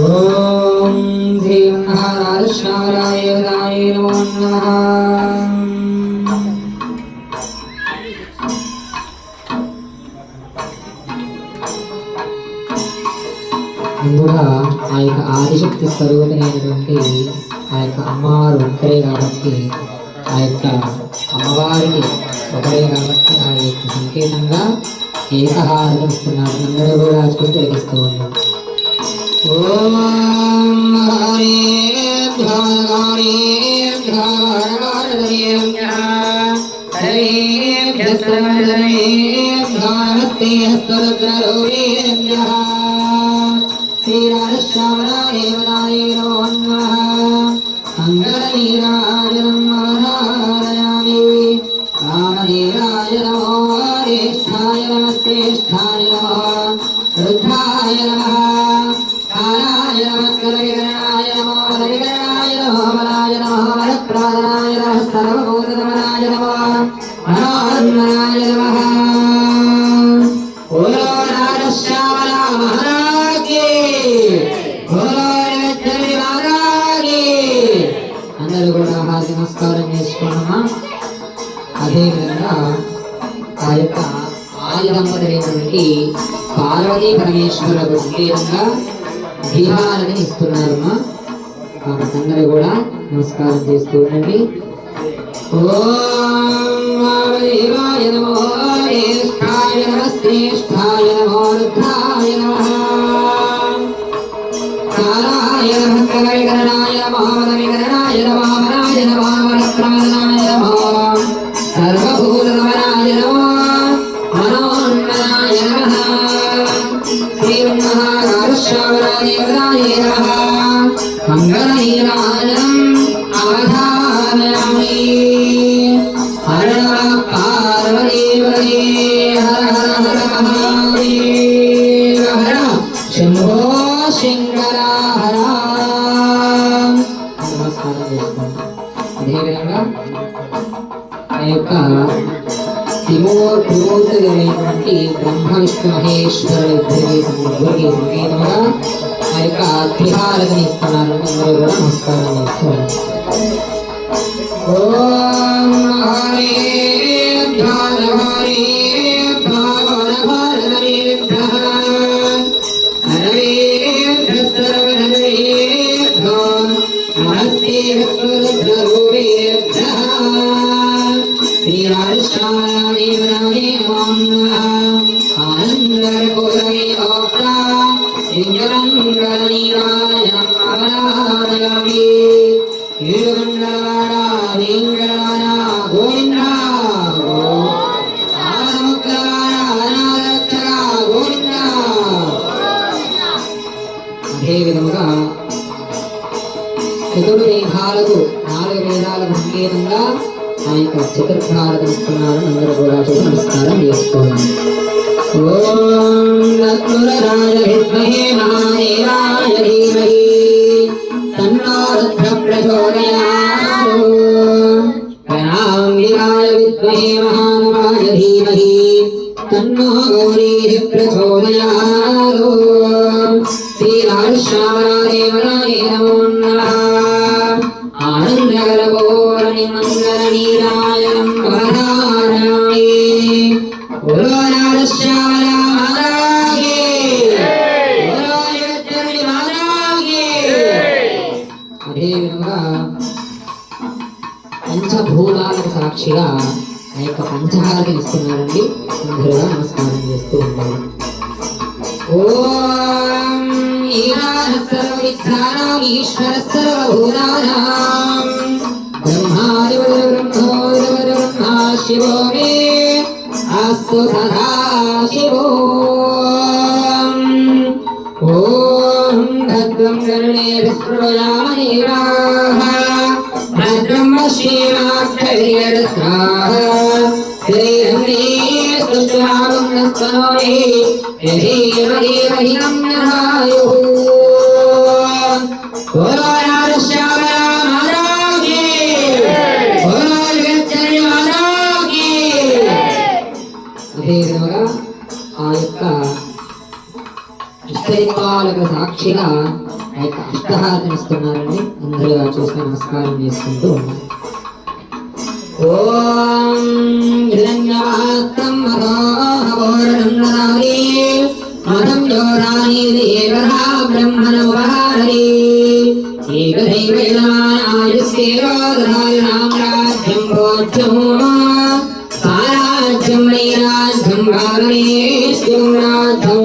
ఓం శ్రీమన్నారాయణ నమో నమః. ముందుగా ఆ యొక్క ఆదిశక్తి స్వరూపమైనటువంటి ఆ యొక్క అమ్మవారు ఒక్కరే కాబట్టి ఆ యొక్క అమ్మవారికి ఒకరే కాబట్టి ఆ యొక్క సంకేతంగా ఏకహారం ఇస్తున్నారు అందరూ కూడా రాసుకొని తొలగిస్తూ ఉన్నాం ఓం హరేభ్యో హరేభ్యో హరహరహరేభ్యః హరేభ్యः సర్వధర్మేభ్యో నమస్తే హస్తరుద్రరూపేభ్యः శ్రీరాజశ్యామరాదేవరాయ నమో నమః నమశ్రేష్ఠాయ నమో రుద్రాయ నమః. కాలాయ నమః కలవికరణాయ నమో నమ నమో మలాయ నమో వరప్రాదనాయ నమః ఆయుధంపదైనటువంటి పార్వతీ పరమేశ్వర ప్రత్యేకంగా దీపాలని ఇస్తున్నారమ్మా అందరూ కూడా నమస్కారం చేస్తూ ఉండండి. ఓం నమో జ్యేష్ఠాయ నమశ్రేష్ఠాయ నమో రుద్రాయ నమ. కాలాయ నమ కలవికరణాయ నమః Shivaya, Hare Maharashtra. త్రిమూర్తులైనటువంటి Brahma Vishnu మహేశ్వరుల ఇద్దరికి ముగ్గురికి ఆ యొక్క త్రిహారతిని ఇస్తున్నారు అందరూ కూడా నమస్కారం చేసుకోండి ఓం హరేభ్యో నమో నమః ఓప్రా ఏడుగండలవాడ గోవింద గోవింద అదే విధముగా నాలుగు వేదాలకు సంకేతంగా యొక్క చతుర్భారతం అందరూ కూడా నమస్కారం చేసుకోండి రుద్ర ప్రచోదయాత్ ప్రణామ్యాయ విద్మహే మహాదేవాయ ధీమహి తన్నో గౌరీః ప్రచోదయాత్ శ్రీరాజశ్యామరాదేవరాయ నమో నమః ఆనందగరగోరణి మంగళనీరాయణం వరదారణి సాక్షిగా ఆ యొక్క పంచహారతి ఇస్తున్నారండి అందరూ నమస్కారం చేస్తూ ఉంటారు ఓం ఈరాన సర్వవిద్యానాం ఈశ్వర సర్వభూతానాం బ్రహ్మాదివర బ్రహ్మోదివర బ్రహ్మా శివో మే అస్తు సదా శివో. ఓం భద్రం భద్రం ఆ యొక్క అష్టదిక్పాలకు సాక్షిగా ఆ యొక్క అష్టహారతిని అందరూ చూసి నమస్కారం చేసుకుంటూ ఉన్నారు. ఓం హిరణ్యవాస్తం దేవరా సారాజ్యం రాజ్యం.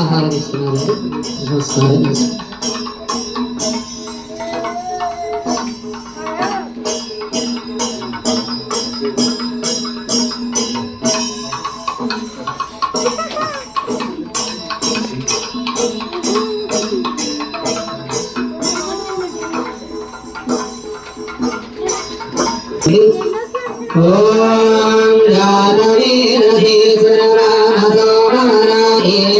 మహాహారం ఇస్తున్నారు నమస్కారం చేసుకుంటాం ఓం జాతవేదహే సురరాహసో మమరాహేరవారివహారివేదః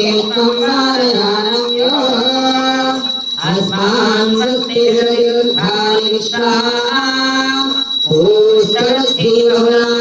Corona.